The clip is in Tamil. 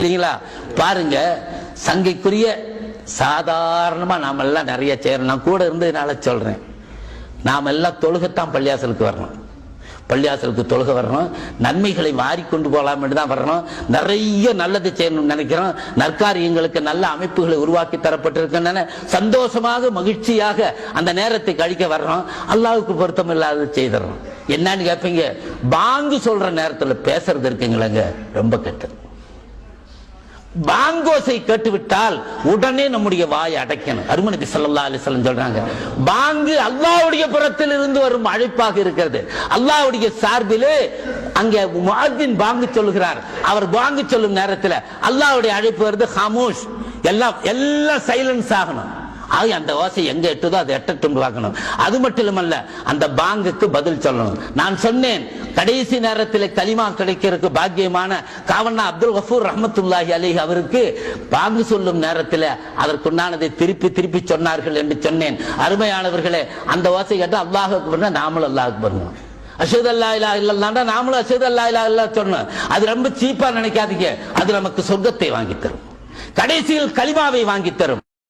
இல்லைங்களா? பாருங்க சங்கைக்குரிய சாதாரணமா நாம எல்லாம் நிறைய செய்யறோம் நான் கூட இருந்ததுனால சொல்றேன். நாம எல்லாம் தொழுகத்தான் பள்ளியாசலுக்கு வரணும். பள்ளியாசலுக்கு தொழுக வரணும். நன்மைகளை மாறிக்கொண்டு கொண்டு போகலாம் தான் வரணும். நிறைய நல்லது செய்யணும்னு நினைக்கிறோம். நற்காரியங்களுக்கு நல்ல அமைப்புகளை உருவாக்கி தரப்பட்டிருக்கின்றன சந்தோஷமாக மகிழ்ச்சியாக அந்த நேரத்தை கழிக்க வர்றோம் அல்லாவுக்கு பொருத்தம் இல்லாத செய்தறோம். என்னன்னு கேட்பீங்க பாங்கு சொல்ற நேரத்தில் பேசுறது இருக்குங்களேங்க. ரொம்ப கெட்டது. பாங்கோசை கேட்டுவிட்டால் உடனே நம்முடைய வாயை அடைக்கணும். அருமனுக்கு சல்லா அலைஹி சொல்றாங்க. பாங்கு அல்லாவுடைய புறத்தில் இருந்து வரும் அழைப்பாக இருக்கிறது. அல்லாஹ்வுடைய சார்பிலே அங்கே முஅத்தின் பாங்கு சொல்லுகிறார். அவர் பாங்கு சொல்லும் நேரத்தில் அல்லாவுடைய அழைப்பு வருது ஹாமூஷ் எல்லாம் எல்லாம் சைலன்ஸ் ஆகணும். ஆக அந்த ஓசை எங்க எட்டுதோ அதை எட்டட்டும் பார்க்கணும் அது மட்டுமல்ல அந்த பாங்குக்கு பதில் சொல்லணும். நான் சொன்னேன் கடைசி நேரத்தில் கலிமா கிடைக்கிறதுக்கு பாக்கியமான காவண்ணா அப்துல் கஃபூர் ரஹமத்துல்லாஹி அலி அவருக்கு பாங்கு சொல்லும் நேரத்தில் அதற்குண்டானதை திருப்பி திருப்பி சொன்னார்கள் என்று சொன்னேன். அருமையானவர்களே அந்த ஓசை கேட்டால் அல்லாஹ் பண்ண நாமளும் அல்லாஹ் பண்ணுவோம் அஷது அல்லா இல்லா இல்லல்லாண்டா நாமளும் அஷது அல்லா இல்லா இல்லா சொன்னோம். அது ரொம்ப சீப்பா நினைக்காதீங்க. அது நமக்கு சொர்க்கத்தை வாங்கி தரும். கடைசியில் கலிமாவை வாங்கி தரும்.